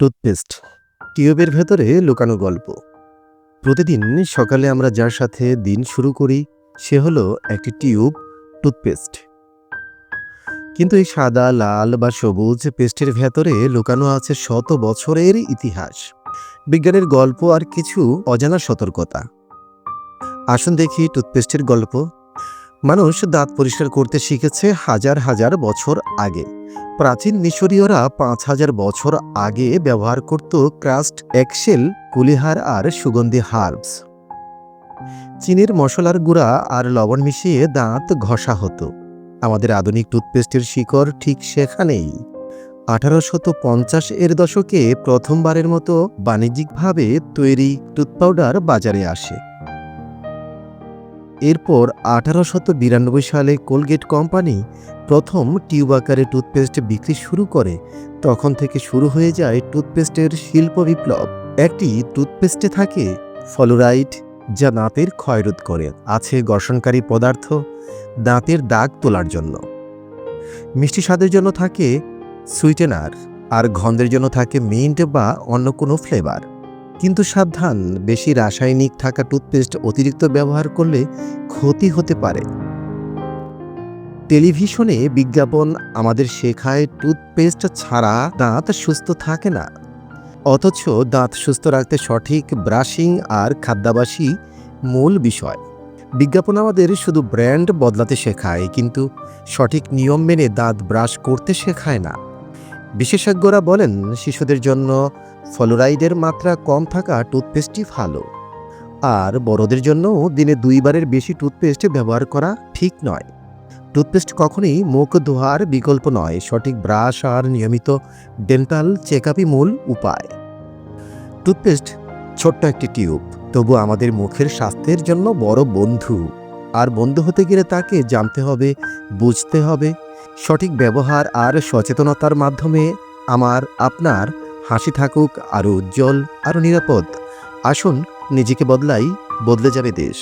Toothpaste, টিউবের ভেতরে লুকানো গল্প। প্রতিদিন সকালে আমরা যার সাথে দিন শুরু করি, সে হলো একটি টিউব, টুথপেস্ট। কিন্তু এই সাদা, লাল বা সবুজ পেস্টের ভেতরে লুকানো আছে শত বছরের ইতিহাস, বিজ্ঞানের গল্প আর কিছু অজানা সতর্কতা। আসুন দেখি টুথপেস্টের গল্প। মানুষ দাঁত পরিষ্কার করতে শিখেছে হাজার হাজার বছর আগে। প্রাচীন মিশরীয়রা পাঁচ হাজার বছর আগে ব্যবহার করত ক্রাস্ট এক্সেল কুলিহার আর সুগন্ধি হার্বস। চীনের মশলার গুঁড়া আর লবণ মিশিয়ে দাঁত ঘষা হতো। আমাদের আধুনিক টুথপেস্টের শিকড় ঠিক সেখানেই। আঠারোশত পঞ্চাশ এর দশকে প্রথমবারের মতো বাণিজ্যিকভাবে তৈরি টুথ পাউডার বাজারে আসে। এরপর আঠারোশত বিরানব্বই সালে কোলগেট কোম্পানি প্রথম টিউব আকারে টুথপেস্ট বিক্রি শুরু করে। তখন থেকে শুরু হয়ে যায় টুথপেস্টের শিল্প বিপ্লব। একটি টুথপেস্টে থাকে ফলোরাইড, যা দাঁতের ক্ষয়রোধ করে। আছে ঘর্ষণকারী পদার্থ, দাঁতের দাগ তোলার জন্য। মিষ্টি স্বাদের জন্য থাকে সুইটেনার, আর গন্ধের জন্য থাকে মিন্ট বা অন্য কোনো ফ্লেভার। কিন্তু সাবধান, বেশি রাসায়নিক থাকা টুথপেস্ট অতিরিক্ত ব্যবহার করলে ক্ষতি হতে পারে। টেলিভিশনে বিজ্ঞাপন আমাদের শেখায় টুথপেস্ট ছাড়া দাঁত সুস্থ থাকে না। অথচ দাঁত সুস্থ রাখতে সঠিক ব্রাশিং আর খাদ্যাবাসী মূল বিষয়। বিজ্ঞাপন আমাদের শুধু ব্র্যান্ড বদলাতে শেখায়, কিন্তু সঠিক নিয়ম মেনে দাঁত ব্রাশ করতে শেখায় না। বিশেষজ্ঞরা বলেন, শিশুদের জন্য ফ্লোরাইডের মাত্রা কম থাকা টুথপেস্টই ভালো। আর বড়দের জন্য দিনে দুইবারের বেশি টুথপেস্ট ব্যবহার করা ঠিক নয়। টুথপেস্ট কখনই মুখ ধোয়ার বিকল্প নয়, সঠিক ব্রাশ আর নিয়মিত ডেন্টাল চেকআপই মূল উপায়। টুথপেস্ট ছোট্ট একটি টিউব, তবু আমাদের মুখের স্বাস্থ্যের জন্য বড় বন্ধু। আর বন্ধু হতে গেলে তাকে জানতে হবে, বুঝতে হবে। সঠিক ব্যবহার আর সচেতনতার মাধ্যমে আমার, আপনার হাসি থাকুক আরও উজ্জ্বল আরও নিরাপদ। আসুন নিজেকে বদলাই বদলে যাবে দেশ।